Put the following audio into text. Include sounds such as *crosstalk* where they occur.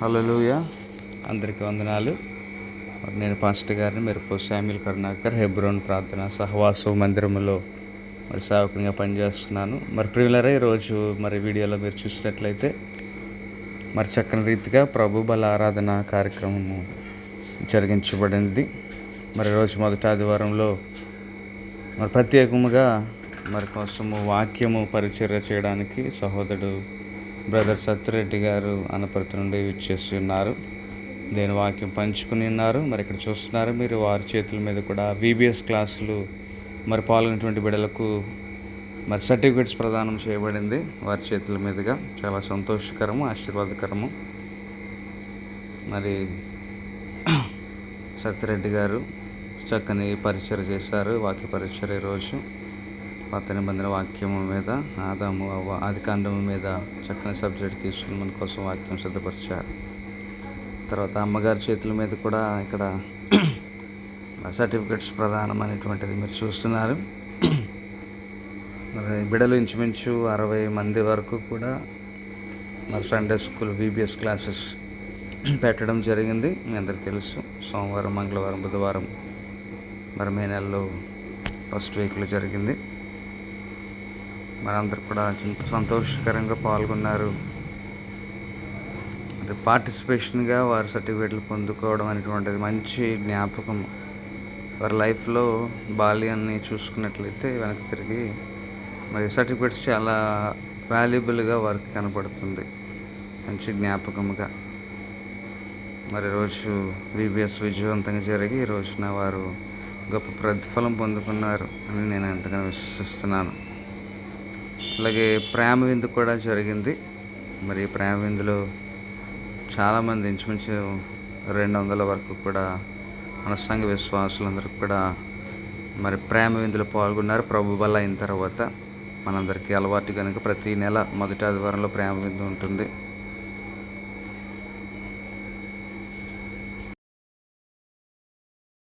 హలోయ అందరికీ వందనాలు. మరి నేను పాస్టర్ గారిని మీరు శామ్యుల్ కరుణాకర్ హెబ్రోన్ ప్రార్థన సహవాస మందిరంలో మరి సేవకునిగా పనిచేస్తున్నాను. మరి ప్రియులరే ఈరోజు మరి వీడియోలో మీరు చూసినట్లయితే మరి చక్కని రీతిగా ప్రభు బల ఆరాధన కార్యక్రమము జరిగించబడింది. మరి రోజు మొదటి ఆదివారంలో మరి ప్రత్యేకముగా మరి కోసము వాక్యము పరిచర్య చేయడానికి సహోదరుడు బ్రదర్ సత్యరెడ్డి గారు అనపర్తి నుండి విచ్చేసి ఉన్నారు దేని వాక్యం పంచుకుని ఉన్నారు. మరి ఇక్కడ చూస్తున్నారు మీరు వారి చేతుల మీద కూడా వీబీఎస్ క్లాసులు మరి పాల్గొనేటువంటి బిడలకు మరి సర్టిఫికెట్స్ ప్రదానం చేయబడింది. వారి చేతుల మీదుగా చాలా సంతోషకరము ఆశీర్వాదకరము. మరి సత్యరెడ్డి గారు చక్కని పరిచయం చేశారు వాక్య పరిచయం ఈరోజు పాత నిబంధన వాక్యము మీద ఆదాము అవ్వ ఆది కాండము మీద చక్కని సబ్జెక్ట్ తీసుకుని మన కోసం వాక్యం సిద్ధపరిచారు. తర్వాత అమ్మగారి చేతుల మీద కూడా ఇక్కడ *clears throat* సర్టిఫికెట్స్ ప్రధానం అనేటువంటిది మీరు చూస్తున్నారు. మరి బిడలు ఇంచుమించు అరవై మంది వరకు కూడా మరి సండే స్కూల్ బీబీఎస్ క్లాసెస్ పెట్టడం జరిగింది. మీ అందరికి తెలుసు సోమవారం మంగళవారం బుధవారం మరి మే నెలలో ఫస్ట్ వీక్లో జరిగింది. మరి అందరు కూడా సంతోషకరంగా పాల్గొన్నారు. అది పార్టిసిపేషన్గా వారి సర్టిఫికేట్లు పొందుకోవడం అనేటువంటిది మంచి జ్ఞాపకం. వారి లైఫ్లో బాల్యాన్ని చూసుకున్నట్లయితే వెనక్కి తిరిగి మరి సర్టిఫికేట్స్ చాలా వాల్యుబుల్గా వారికి కనపడుతుంది. మంచి జ్ఞాపకముగా. మరి రోజు బీబీఎస్ విజయవంతంగా జరిగి ఈ రోజున వారు గొప్ప ప్రతిఫలం పొందుకున్నారు అని నేను ఎంతగానో విశ్వసిస్తున్నాను. అలాగే ప్రేమ విందు కూడా జరిగింది. మరి ప్రేమ విందులో చాలామంది ఇంచుమించు రెండు వందల వరకు కూడా మన సంఘ విశ్వాసులందరూ కూడా మరి ప్రేమ విందులో పాల్గొన్నారు. ప్రభు బల అయిన తర్వాత మనందరికీ అలవాటు కనుక ప్రతి నెల మొదటి ఆదివారంలో ప్రేమ విందు ఉంటుంది.